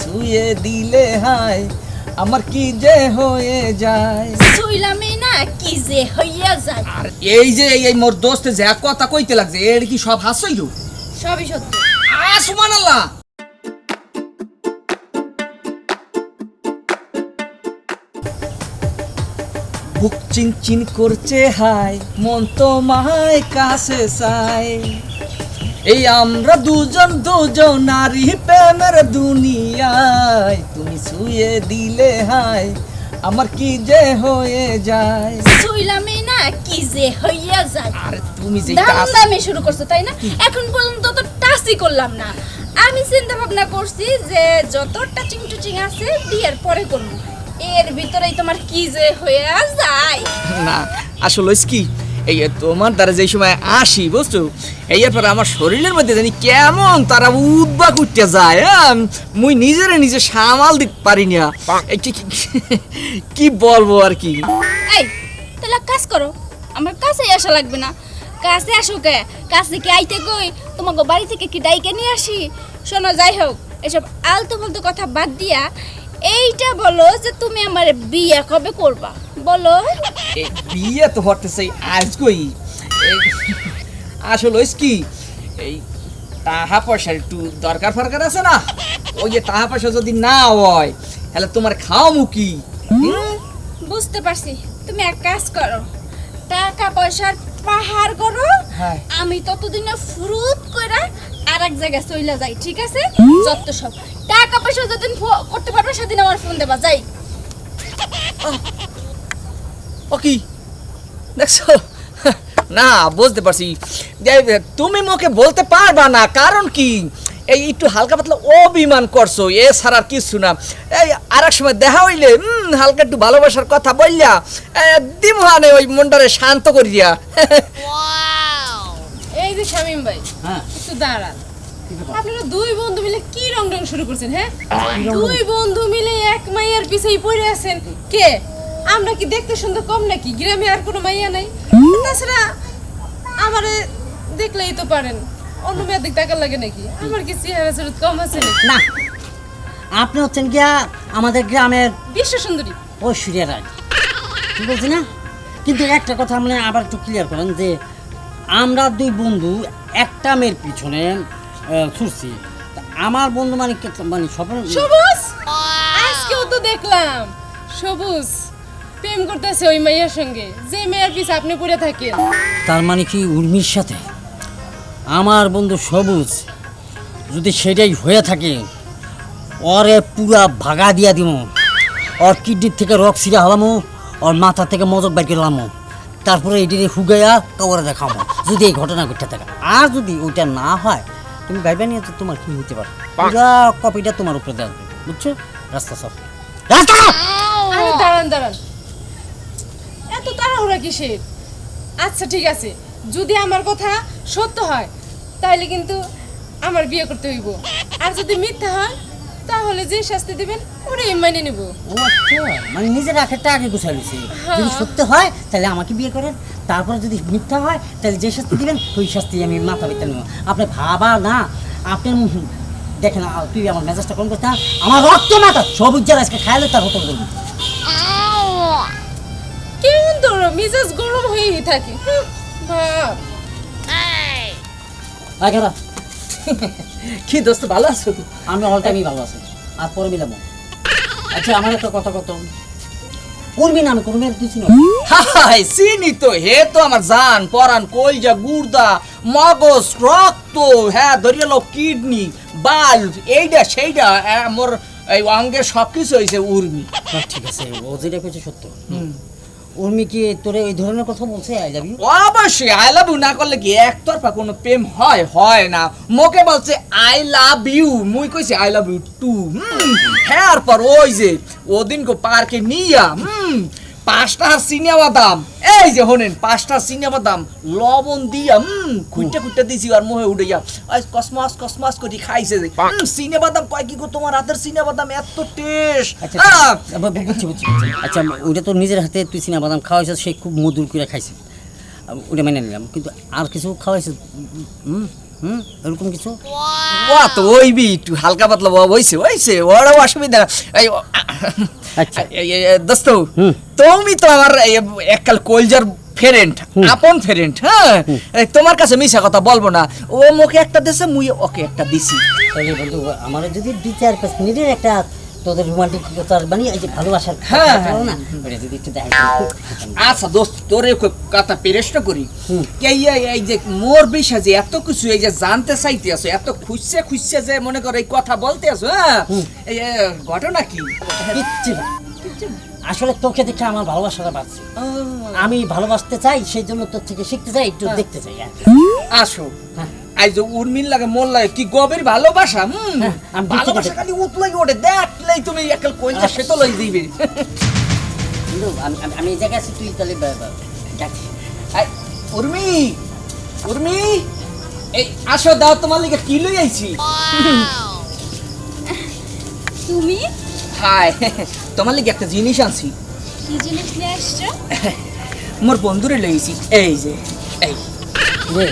ছুঁয়ে দিলে হায় আমার কি যে হয়ে যায়? শুইলামই না কি যে হইয়া যায়। আর এই যে এই মোর দোস্তে যে কথা কইতে লাগছে এর কি সব হাসইল সবই সত্যি। আ সুবহানাল্লাহ! বুক চিনচিন করছে হাই মন তো মায় কাছে চাই এই আমরা দুজন দুজন নারী প্রেমের দুনিয়ায়। তুমি শুয়ে দিলে হাই আমার কি যে হয়ে যায়? শুইলামই না কি যে হইয়া যায়। আর তুমি যে দাম কাজ দামে শুরু করছ তাই না? এখন পর্যন্ত তো টাচই করলাম না। আমি চিন্তা ভাবনা করছি যে যত টাচিং টুচিং আছে বিয়ের পরে করব। এর ভিতরেই তোমার কি যে হইয়া যায়? না আসলে কি? এই তোমার দ্বারা যেই সময় আসি বুঝছ? এই পরে আমার শরীরের মধ্যে জানি কেমন তারা উদ্বাক উঠতে যায় হ্যাঁ? মুই নিজেরে নিজে সামাল দিতে পারি না। কি- বলব আর কি? এই তাহলে কাজ করো আমার কাছে আসা লাগবে না। কাছে আসো কে? কাছে কি আইতে কই? তোমাকে বাড়ি থেকে কি ডাইকে নিয়ে আসি? শোনো যাই হোক এসব আলতু ফালতু কথা বাদ দিয়া এইটা বলো যে তুমি আমার বিয়ে কবে করবা? বলো। বিয়ে তো হতেছে আজকেই। আসলে কি? এই টাকা পয়সার একটু দরকার ফরকার আছে না? ওই যে টাকা পয়সা যদি না হয় তাহলে তোমার খাওয়া মুখি বুঝতে পারছি। তুমি এক কাজ করো। টাকা পয়সার পাহাড় করো। হ্যাঁ। আমি ততদিনে ফুরুত কইরা আর এক জায়গায় চইলা যাই ঠিক আছে? যত সব। টাকা পয়সা যতদিন করতে পারবে সেদিন আমার ফোন দেবা যাই। ও কি? দেখছ? না বুঝতে পারছি। তুমি মোকে বলতে পারবা না কারণ কি? এই একটু হালকা পাতলা অভিমান করছ এ ছাড়া আর কিছু না। এই আর এক সময় দেখা হইলে হুম হালকা একটু ভালোবাসার কথা বললা দিমহানে ওই মনটারে শান্ত করিয়া এই যে শামিম ভাই হ্যাঁ। একটু দাঁড়ান। আপনারা দুই বন্ধু মিলে কি রং রং শুরু করছেন হ্যাঁ? দুই বন্ধু মিলে এক মাইয়ার পিছেই পড়ে আছেন। কে? আমরা কি দেখতে সুন্দর কম নাকি? গ্রামে আর কোনো মাইয়া নাই। তাছাড়া আমারে দেখলেই তো পারেন। অন্য মেয়ের দিক টাকা লাগে নাকি? আমার কি চেহারা চরিত কম আছে না। আপনি হচ্ছেন গিয়া আমাদের গ্রামের বিশ্ব সুন্দরী। ঐশ্বরিয়া রায়। ঠিক বলছি না? কিন্তু একটা কথা আপনি আবার একটু ক্লিয়ার করেন যে আমরা দুই বন্ধু একটা মেয়ের পিছনে ছুটছি। তা আমার বন্ধু মানে মানে সবুজ? আজকেও তো দেখলাম। সবুজ। প্রেম করতেছে ওই মাইয়ার সঙ্গে। যে মেয়ের পিছে আপনি পড়ে থাকেন। তার মানে কি উর্মির সাথে? আমার বন্ধু সবুজ যদি সেটাই হয়ে থাকে ওরে পুরা ভাগা দিয়া দিব ওর কিডনির থেকে রক সিরা হলামো ওর মাথা থেকে মজক বাইর করলামো তারপরে এটিরে হুগাইয়া কবরে দেখাবো যদি এই ঘটনা ঘটতে থাকে। আর যদি ওইটা না হয় তুমি গাইবে নিয়ে তো তোমার কি হতে পারে? পুরা কপিটা তোমার উপরে দেওয়া বুঝছ? রাস্তা সব রাস্তা! দাঁড়ান দাঁড়ান। তাড়াহুড়া কিসের? আচ্ছা ঠিক আছে। যদি আমার কথা সত্য হয় তাহলে কিন্তু আমার বিয়ে করতে হইব। আর যদি মিথ্যা হয় তাহলে যে শাস্তি দিবেন ওটাই মেনে নেব। ও আচ্ছা মানে নিজের আখেরটা আগে গুছাই নিছি। যদি সত্য হয় তাহলে আমাকে বিয়ে করেন। তারপরে যদি মিথ্যা হয় তাহলে যে শাস্তি দিবেন ওই শাস্তি আমি মাথা পেতে নেব। আপনি ভাবা না। আপনি দেখেন তুই আমার মেজাজটা কম করতে আমার রক্ত মাথা সবুজ যারা আজকে খাইলে তার হতো মেজাজ গরম হয়েই থাকে। হুঁ, ভাব কি দোস্ত ভালো আছো? আমি অল টাইমই ভালো আছি। আর পরে মিলাম আচ্ছা আমার একটা কথা কত? করবি না আমি করবি আর তুই চিনো হাই চিনি তো হে তো আমার জান পরান কলজা গুর্দা মগজ রক্ত হ্যাঁ ধরিয়ে লো কিডনি বাল্ব এইটা সেইটা মোর এই অঙ্গের সব কিছু হয়েছে উর্মি ঠিক আছে ও যেটা কইছে সত্য। উর্মি কি তোরে এই ধরনের কথা বলছে? আই লাভ ইউ অবশ্যই আই লাভ ইউ না করলে কি একতরফা কোনো প্রেম হয়? হয় না। মোকে বলছে আই লাভ ইউ মুই কইছি আই লাভ ইউ টু হ্যাঁ আর পর ওই যে ওদিন কো পার্কে নিয়া, হুম। পাঁচটা সিনিয়া বাদাম। এই যে হনেন পাঁচটা সিনিয়া বাদাম লবণ দিয়া হুম খুঁটটা খুঁটটা দিছি আর মোহে উঠে যা আজ কসমাস কসমাস করে খাইছে যে। হুম, সিনিয়া বাদাম কয় কি গো তোমার হাতের সিনিয়া বাদাম? এত টেস্ট আচ্ছা আচ্ছা, আবার বুঝছি বুঝছি। আচ্ছা ওটা তো নিজের হাতে তুই চিনা বাদাম খাওয়াইছিস সে খুব মধুর করে খাইছে। ওটা মেনে নিলাম কিন্তু আর কিছু খাওয়াইছে হুম হুম এরকম কিছু? ও তো ওইবি একটু হালকা পাতলা বাবা হইছে হইছে ওরাও অসুবিধা। না। এই আচ্ছা। দোস্ত তুমি তো আমার এককাল কলজার ফেরেন্ট আপন ফেরেন্ট হ্যাঁ? তোমার কাছে মিশা কথা বলব না। ও মুখে একটা দিছে মুই ওকে একটা দিছি। বন্ধু আমার যদি বিচার চার একটা তোদের রোমান্টিক মানে এই যে ভালোবাসার হ্যাঁ, হ্যাঁ। না? যদি একটু দেখা আচ্ছা দোস্ত তোরে কথা পেরেষ্ট করি। এই এই- যে মোর বিষয় যে এত কিছু এই যে জানতে চাইতে আছো এত খুঁজছে খুঁজছে যে মনে করো এই কথা বলতে আছো হ্যাঁ এই ঘটনা কি? কিচ্ছু না। আসলে তোকে দেখে আমার ভালোবাসাটা বাড়ছে। আমি ভালোবাসতে চাই সেই জন্য তোর থেকে শিখতে চাই একটু দেখতে চাই। আসো। হ্যাঁ। আই যে উর্মিল লাগে মোর লাগে কি গভীর ভালোবাসা হুম? হ্যাঁ, ভালোবাসা খালি উতলাই ওঠে দেখলেই তুমি একাল আচ্ছা। সে তো লই দিবে আমি- এই জায়গায় আছি তুই তাহলে উর্মি উর্মি এই আসো দাও তোমার লিগে কি লই আইছি? তুমি? হাই তোমার লিগে একটা জিনিস আনছি। কি জিনিস নিয়ে আসছো? মোর বন্ধুরে লইছি এই যে এই। রে,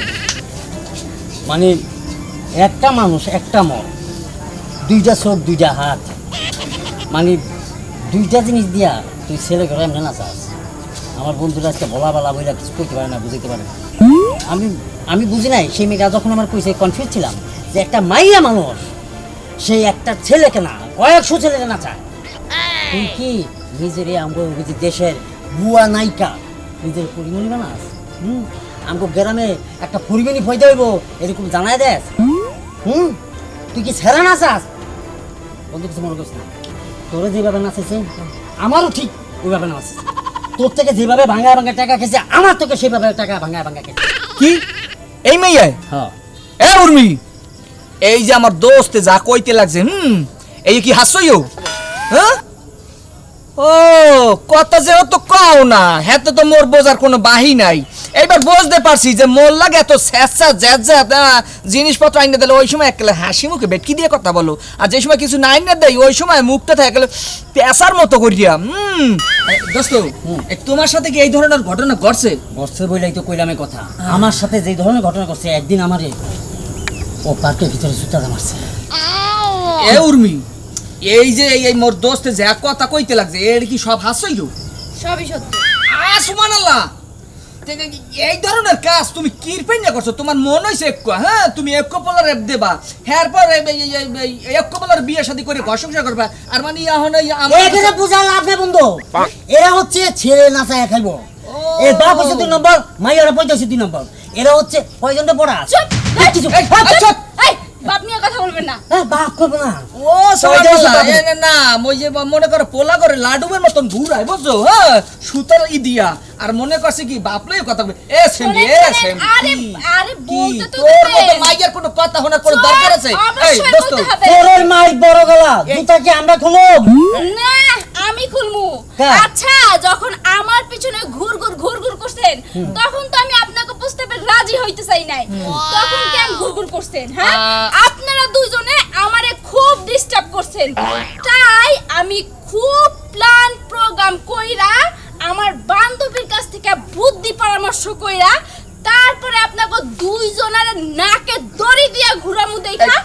মানে একটা মানুষ, একটা মন। দুইটা চোখ, দুইটা হাত। মানে দুইটা জিনিস দিয়া তুই ছেলে ঘরে এমনি না চাস আমার বন্ধুরা আজকে বলা বলা বইলা কিছু করতে পারে না বুঝতে পারে আমি আমি বুঝি নাই, সেই মেয়েটা যখন আমার কইছে কনফিউজ ছিলাম যে একটা মাইয়া মানুষ সেই একটা ছেলেকে না কয়েকশো ছেলেকে না চায়। তুই কি নিজের এই আমগো দেশের বুয়া নায়িকা, নিজের পরিমণি বানাস? হুম? আমগো গ্রামে একটা পরিমণি ফয়দা হইব এরকম জানাই দেস। হুম? তুই কি ছেড়ে না চাস? বন্ধু কিছু মনে করছিস না। তোরে যেভাবে নাচেছে আমারও ঠিক ওইভাবে নাচ তোর থেকে যেভাবে ভাঙা ভাঙা টাকা খেয়েছে আমার তোকে সেভাবে টাকা ভাঙা ভাঙা খেয়েছে। কি? এই মেয়ে? হ্যাঁ। এ উর্মি এই যে আমার দোস্ত যা কইতে লাগছে হুম? এই কি হাসইও হ্যাঁ? ও কথা যে তো কও না হ্যাঁ তো মোর বোঝার কোনো বাহি নাই। এইবার বুঝতে পারছি যে মোর লাগে এত স্যাঁচা আহ, জিনিসপত্র আইনে দিলে ওই সময় একলে হাসি মুখে বেটকি দিয়ে কথা বলো? আর যে সময় কিছু না আইনে দেয় ওই সময় মুখটা থাকে পেশার মতো করিয়া হুম। দোস্ত এ, তোমার সাথে কি এই ধরনের ঘটনা ঘটছে? বর্ষে বইলাই তো কইলামে কথা। আমার সাথে যে ধরনের ঘটনা করছে একদিন আমারে ও পার্কের ভিতরে সুতা মারছে। এ উর্মি এই যে এই মোর দোস্ত যে এক কথা কইতে লাগছে এর কি সব হাসইলো সবই সত্য। আসমান আল্লাহ এই ধরনের কাজ তুমি কিরপেন না করছ? তোমার মন হইছে একটু হ্যাঁ? তুমি এক কপলার দেবা হ্যাঁ পর এক কপলার বিয়ে শাদী করে ঘর সংসার করবা আর মানে এখন এখানে বুঝা লাভ নেই বন্ধু। এরা হচ্ছে ছেলে নাচায় খাইবো। এর বাপ হচ্ছে দুই নম্বর মাইয়ারা পঁয়তাশি দুই নম্বর। এরা হচ্ছে কয়জনটা পড়া। চুপ! এই বাপ নিয়ে কথা বলবেন না। হ্যাঁ, বাপ করব না। ও সবাই না ওই যে মনে করো পোলা করে লাডুমের মতন ঘুরায় বুঝছ? হ্যাঁ সুতার ই দিয়া আর মনে করছে কি বাপলাই কথা বলে এ সেমডি এ শোনেন, আরে আরে বলতে তো তোর মতো দেবেন। কোনো কথা শোনার কোনো দরকার আছে? এই দোস্ত বলতে মাই বড় গলা জুতা কি আমরা খুলো না আমি খুলমু হ্যাঁ। আচ্ছা যখন আমার পিছনে ঘুর ঘুর ঘুর ঘুর করছেন তখন তো আমি আপনাকে বুঝতে পেরে রাজি হইতে চাই নাই। তখন কেন ঘুর করছেন হ্যাঁ? আপনারা দুজনে আমারে খুব ডিস্টার্ব করছেন। তাই আমি খুব প্ল্যান প্রোগ্রাম কইরা আমার বান্ধবীর কাছ থেকে বুদ্ধি পরামর্শ কইরা তারপরে আপনাকে দুইজনের নাকে দড়ি দিয়া ঘুরামু দেখা।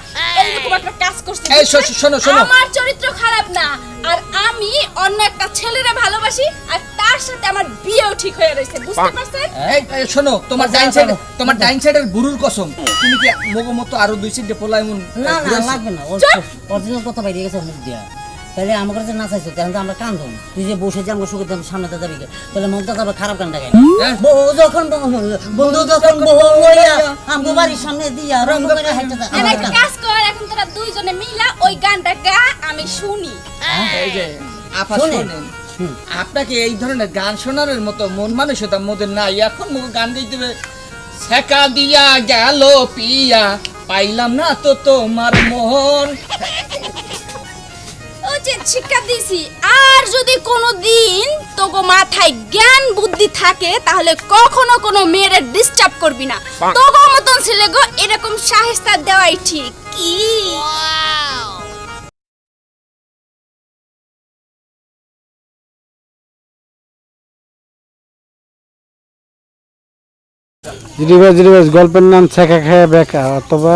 এইরকম একটা কাজ করছেন এই, শোনো, শোনো। আমার চরিত্র খারাপ না আর আমি অন্য একটা ছেলেরে ভালোবাসি আর তার সাথে আমার বিয়েও ঠিক হয়ে রয়েছে বুঝতে পারছেন? এই শোনো তোমার ডাইন সাইড। তোমার ডাইন সাইডের গুরুর কসম তুমি কি মগো আরও দুই সিটে পোলা এমন না না লাগবে না অরিজিনাল কথা বাইরে গেছে মুখ দিয়া। তাহলে আমার কাছে না চাইছো তাহলে আমরা কান্দম তুই যে বসে যে আমরা সুখে সামনে যাবি? তাহলে মনটা যাবে খারাপ হ্যাঁ? বউ যখন বন্ধু যখন বউ লইয়া আমগো বাড়ির সামনে দিয়া রঙ করে হাইটা একটা কাজ কর এখন তোরা দুইজনে মিলা ওই গানটা গা আমি শুনি। এই যে আপা শোনেন। আপনাকে এই ধরনের গান শোনানোর মতো মন মানসিকতা মোদের নাই। এখন মুখ গান গাইতে হবে। শেখা দিয়া গেল পিয়া পাইলাম না তো তোমার মন উচিত শিক্ষা দিছি। আর যদি কোনো দিন তোগো মাথায় জ্ঞান বুদ্ধি থাকে তাহলে কখনো কোনো মেয়েরে ডিস্টার্ব করবি না। তোগো মতন ছেলে গো এরকম সাহেস্তা দেওয়াই ঠিক। কি? জিডিবাস জিডিবাস গল্পের নাম ছেঁকা খেয়ে বেকা অথবা